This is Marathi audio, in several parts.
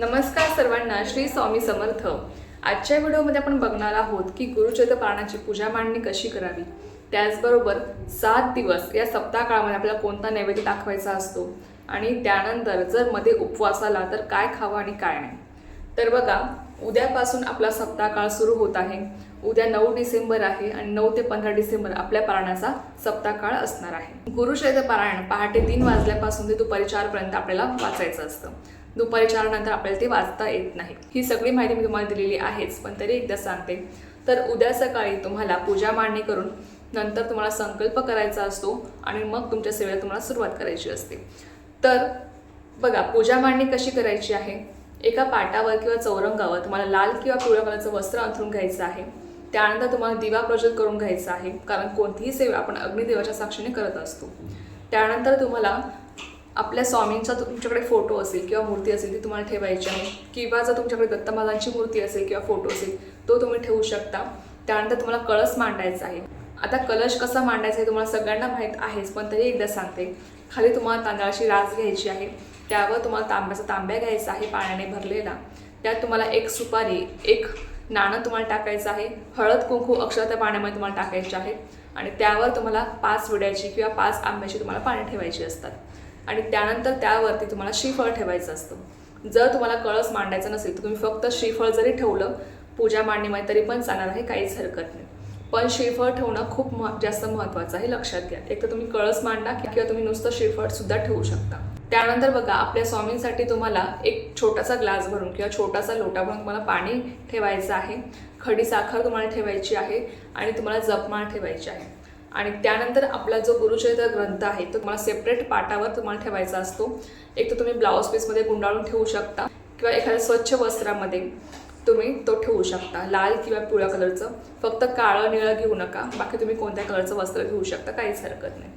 नमस्कार सर्वांना श्री स्वामी समर्थ. आजच्या व्हिडिओमध्ये आपण बघणार आहोत की गुरुचरित्र पारणाची पूजा मांडणी कशी करावी? त्याचबरोबर सात दिवस या सप्ताह काळामध्ये आपल्याला कोणता नैवेद्य दाखवायचा असतो? आणि त्यानंतर जर मध्ये उपवास आला तर काय खावं आणि काय नाही? तर बघा उद्यापासून आपला सप्ताह काळ सुरू होत आहे. उद्या नऊ डिसेंबर आहे आणि नऊ ते पंधरा डिसेंबर आपल्या पारायणाचा सप्ताह काळ असणार आहे. गुरुचरित्र पारायण पहाटे तीन वाजल्यापासून ते दुपारी चारपर्यंत आपल्याला वाचायचं असतं. दुपारी चार नंतर आपल्याला ते वाचता येत नाही. ही सगळी माहिती मी तुम्हाला दिलेली आहेच पण तरी एकदा सांगते. तर उद्या सकाळी तुम्हाला पूजा मांडणी करून नंतर तुम्हाला संकल्प करायचा असतो आणि मग तुमच्या सेवेला तुम्हाला सुरुवात करायची असते. तर बघा पूजा मांडणी कशी करायची आहे? एका पाटावर किंवा चौरंगावर तुम्हाला लाल किंवा पिवळ्या कलरचं वस्त्र अंथरून घ्यायचं आहे. त्यानंतर तुम्हाला दिवा प्रज्वलित करून घ्यायचा आहे कारण कोणतीही सेवा आपण अग्निदेवाच्या साक्षीने करत असतो. त्यानंतर तुम्हाला आपल्या स्वामींचा तुमच्याकडे फोटो असेल किंवा मूर्ती असेल ती तुम्हाला ठेवायची आहे. किंवा जर तुमच्याकडे दत्तमालांची मूर्ती असेल किंवा फोटो असेल तो तुम्ही ठेवू शकता. त्यानंतर तुम्हाला कळस मांडायचा आहे. आता कलश कसा मांडायचा हे तुम्हाला सगळ्यांना माहीत आहेच पण तरी एकदा सांगते. खाली तुम्हाला तांदळाची रास घ्यायची आहे. त्यावर तुम्हाला तांब्याचा तांब्या घ्यायचा आहे पाण्याने भरलेला. त्यात तुम्हाला एक सुपारी एक नाणं तुम्हाला टाकायचं आहे. हळद कुंकू अक्षर त्या पाण्यामध्ये तुम्हाला टाकायचे आहे. आणि त्यावर तुम्हाला पाच विड्याची किंवा पाच आंब्याची तुम्हाला पाणी ठेवायची असतात. आणि त्यानंतर त्यावरती तुम्हाला श्रीफळ ठेवायचं असतं. जर तुम्हाला कळस मांडायचं नसेल तर तुम्ही फक्त श्रीफळ जरी ठेवलं पूजा मांडणीमध्ये तरी पण चालणार आहे काहीच हरकत नाही. पण श्रीफळ ठेवणं खूप मह जास्त महत्त्वाचं आहे लक्षात घ्या. एक तर तुम्ही कळस मांडा किंवा तुम्ही नुसतं श्रीफळसुद्धा ठेवू शकता. त्यानंतर बघा आपल्या स्वामींसाठी तुम्हाला एक छोटासा ग्लास भरून किंवा छोटासा लोटा भरून तुम्हाला पाणी ठेवायचं आहे. खडी साखर तुम्हाला ठेवायची आहे आणि तुम्हाला जपमाळ ठेवायची आहे. आणि त्यानंतर आपला जो गुरुचरित्र ग्रंथ आहे तो तुम्हाला सेपरेट पाटावर तुम्हाला ठेवायचा असतो. एक तर तुम्ही ब्लाऊज पीसमध्ये गुंडाळून ठेवू शकता किंवा एखाद्या स्वच्छ वस्त्रामध्ये तुम्ही तो ठेवू शकता लाल किंवा पिवळ्या कलरचं फक्त काळं निळं घेऊ नका बाकी तुम्ही कोणत्या कलरचं वस्त्र घेऊ शकता काहीच हरकत नाही.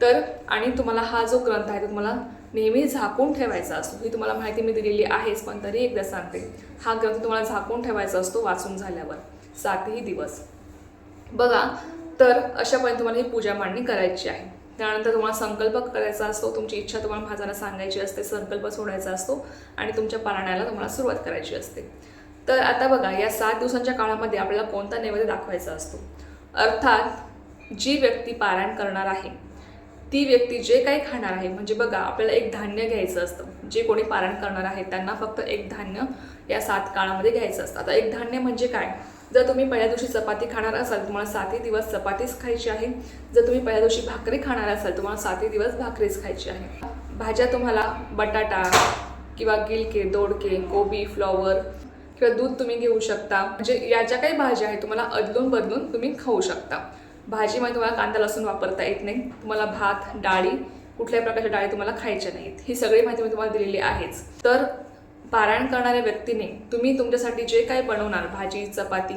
तर आणि तुम्हाला हा जो ग्रंथ आहे तो तुम्हाला नेहमी झाकून ठेवायचा असतो. ही तुम्हाला माहिती मी दिलेली आहेच पण तरी एकदा सांगते. हा ग्रंथ तुम्हाला झाकून ठेवायचा असतो वाचून झाल्यावर. सातही दिवस. बघा तर अशापर्यंत तुम्हाला ही पूजा मांडणी करायची आहे. त्यानंतर तुम्हाला संकल्प करायचा असतो तुमची इच्छा तुम्हाला महाजाला सांगायची असते संकल्प सोडायचा असतो आणि तुमच्या पारायणाला तुम्हाला सुरुवात करायची असते. तर आता बघा या सात दिवसांच्या काळामध्ये आपल्याला कोणता नैवेद्य दाखवायचा असतो? अर्थात जी व्यक्ती पारायण करणार आहे ती व्यक्ती जे काही खाणार आहे म्हणजे बघा आपल्याला एक धान्य घ्यायचं असतं. जे कोणी पारायण करणार आहे त्यांना फक्त एक धान्य या सात काळामध्ये घ्यायचं असतं. आता एक धान्य म्हणजे काय? जर तुम्ही पहिल्या दिवशी चपाती खाणार असाल तुम्हाला सातही दिवस चपातीच खायची आहे. जर तुम्ही पहिल्या दिवशी भाकरी खाणार असाल तुम्हाला सातही दिवस भाकरीच खायची आहे. भाज्या तुम्हाला बटाटा किंवा गिलके दोडके कोबी फ्लॉवर किंवा दूध तुम्ही घेऊ शकता. म्हणजे या ज्या काही भाज्या आहेत तुम्हाला अदलून बदलून तुम्ही खाऊ शकता. भाजीमध्ये तुम्हाला कांदा लसूण वापरता येत नाही. तुम्हाला भात डाळी कुठल्याही प्रकारच्या डाळी तुम्हाला खायच्या नाहीत. ही सगळी माहिती मी तुम्हाला दिलेली आहेच. तर पारायण करणाऱ्या व्यक्तीने तुम्ही तुमच्यासाठी जे काही बनवणार भाजी चपाती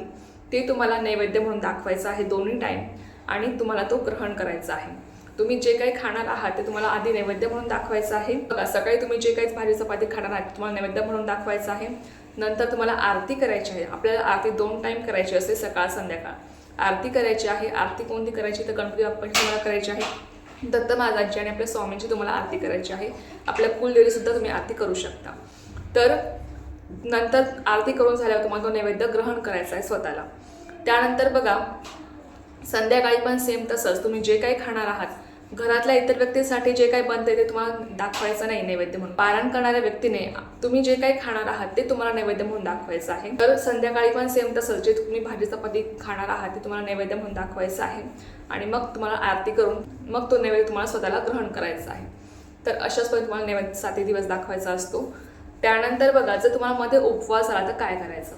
ते तुम्हाला नैवेद्य म्हणून दाखवायचं आहे दोन्ही टाईम आणि तुम्हाला तो ग्रहण करायचा आहे. तुम्ही जे काही खाणार आहात ते तुम्हाला आधी नैवेद्य म्हणून दाखवायचं आहे. बघा सकाळी तुम्ही जे काही भाजी चपाती खाणार आहात तुम्हाला नैवेद्य म्हणून दाखवायचं आहे. नंतर तुम्हाला आरती करायची आहे. आपल्याला आरती दोन टाईम करायची असते सकाळ संध्याकाळ. आरती करायची आहे. आरती कोणती करायची? तर गणपती बाप्पांची तुम्हाला करायची आहे. दत्त महाराजांची आणि आपल्या स्वामींची तुम्हाला आरती करायची आहे. आपल्या कुलदेवीसुद्धा तुम्ही आरती करू शकता. तर नंतर आरती करून झाल्यावर तुम्हाला तो नैवेद्य ग्रहण करायचा आहे स्वतःला. त्यानंतर बघा संध्याकाळी पण सेम तसंच. तुम्ही जे काही खाणार आहात घरातल्या इतर व्यक्तींसाठी जे काही बनते ते तुम्हाला दाखवायचं नाही नैवेद्य म्हणून. पारायण करणाऱ्या व्यक्तीने तुम्ही जे काही खाणार आहात ते तुम्हाला नैवेद्य म्हणून दाखवायचं आहे. तर संध्याकाळी पण सेम तसंच. जे तुम्ही भाजी चपाती खाणार आहात ते तुम्हाला नैवेद्य म्हणून दाखवायचं आहे. आणि मग तुम्हाला आरती करून मग तो नैवेद्य तुम्हाला स्वतःला ग्रहण करायचा आहे. तर अशाच पद्धतीने तुम्हाला नैवेद्य सातही दिवस दाखवायचा असतो. त्यानंतर बघा जर तुम्हाला मध्ये उपवास आला तर काय करायचं?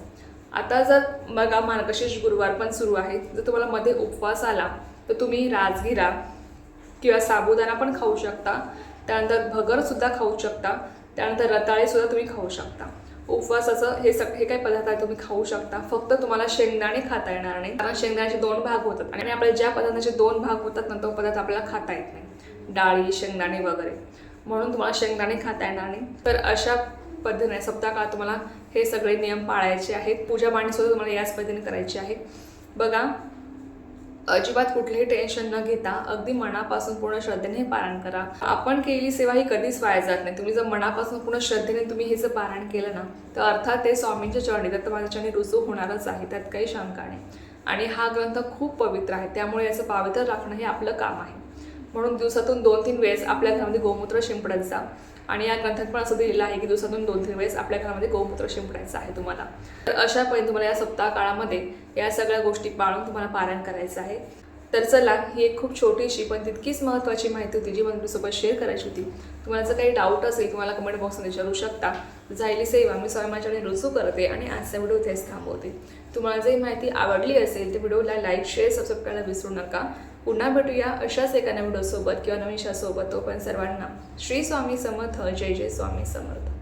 आता जर बघा मार्गशीर्ष गुरुवार पण सुरू आहे. जर तुम्हाला मध्ये उपवास आला तर तुम्ही राजगिरा किंवा साबुदाणा पण खाऊ शकता. त्यानंतर भगरसुद्धा खाऊ शकता. त्यानंतर रताळेसुद्धा तुम्ही खाऊ शकता. उपवासाचं हे सग हे काही पदार्थ आहे तुम्ही खाऊ शकता. फक्त तुम्हाला शेंगदाणे खाता येणार नाही कारण शेंगदाण्याचे दोन भाग होतात. आणि आपल्या ज्या पदार्थाचे दोन भाग होतात ना तो पदार्थ आपल्याला खाता येत नाही. डाळी शेंगदाणे वगैरे. म्हणून तुम्हाला शेंगदाणे खाता येणार नाही. तर अशा पद्धतीने सप्ताह काळात तुम्हाला हे सगळे नियम पाळायचे आहेत. पूजापाणीसुद्धा तुम्हाला याच पद्धतीने करायची आहे बघा अजिबात कुठलेही टेन्शन न घेता अगदी मनापासून पूर्ण श्रद्धेने हे पारायण करा. आपण केलेली सेवा ही कधीच वाया जात नाही. तुम्ही जर मनापासून पूर्ण श्रद्धेने तुम्ही हे जर पारायण केलं ना तर अर्थात ते स्वामींच्या चरणी दत्त माझ्या चरणी रुजू होणारच आहे. त्यात काही शंका नाही. आणि हा ग्रंथ खूप पवित्र आहे. त्यामुळे याचं पावित्र राखणं हे आपलं काम आहे. म्हणून दिवसातून दोन तीन वेळेस आपल्या घरामध्ये गोमूत्र शिंपडत जा आणि या ग्रंथात पण असं दिलेलं आहे की दिवसातून दोन तीन वेळेस आपल्या घरामध्ये गोमूत्र शिंपडायचं आहे तुम्हाला. तर अशा पद्धतीने तुम्हाला या सप्ताह काळामध्ये या सगळ्या गोष्टी पाळून तुम्हाला पारायण करायचं आहे. तर चला ही एक खूप छोटीशी पण तितकीच महत्त्वाची माहिती होती जी मला तुमच्यासोबत शेअर करायची होती. तुम्हाला जर काही डाऊट असेल तुम्हाला कमेंट बॉक्समध्ये विचारू शकता. झालेली सेवा मी स्वयं माझ्याकडे रुजू करते आणि आजचा व्हिडिओ इथेच थांबवते. तुम्हाला जर ही माहिती आवडली असेल तर व्हिडिओला लाईक शेअर सबस्क्राईब करायला विसरू नका. पुन्हा भेटूया अशाच एका नवीन व्हिडिओसोबत किंवा नवीन तो पण सर्वांना श्री स्वामी समर्थ जय जय स्वामी समर्थ.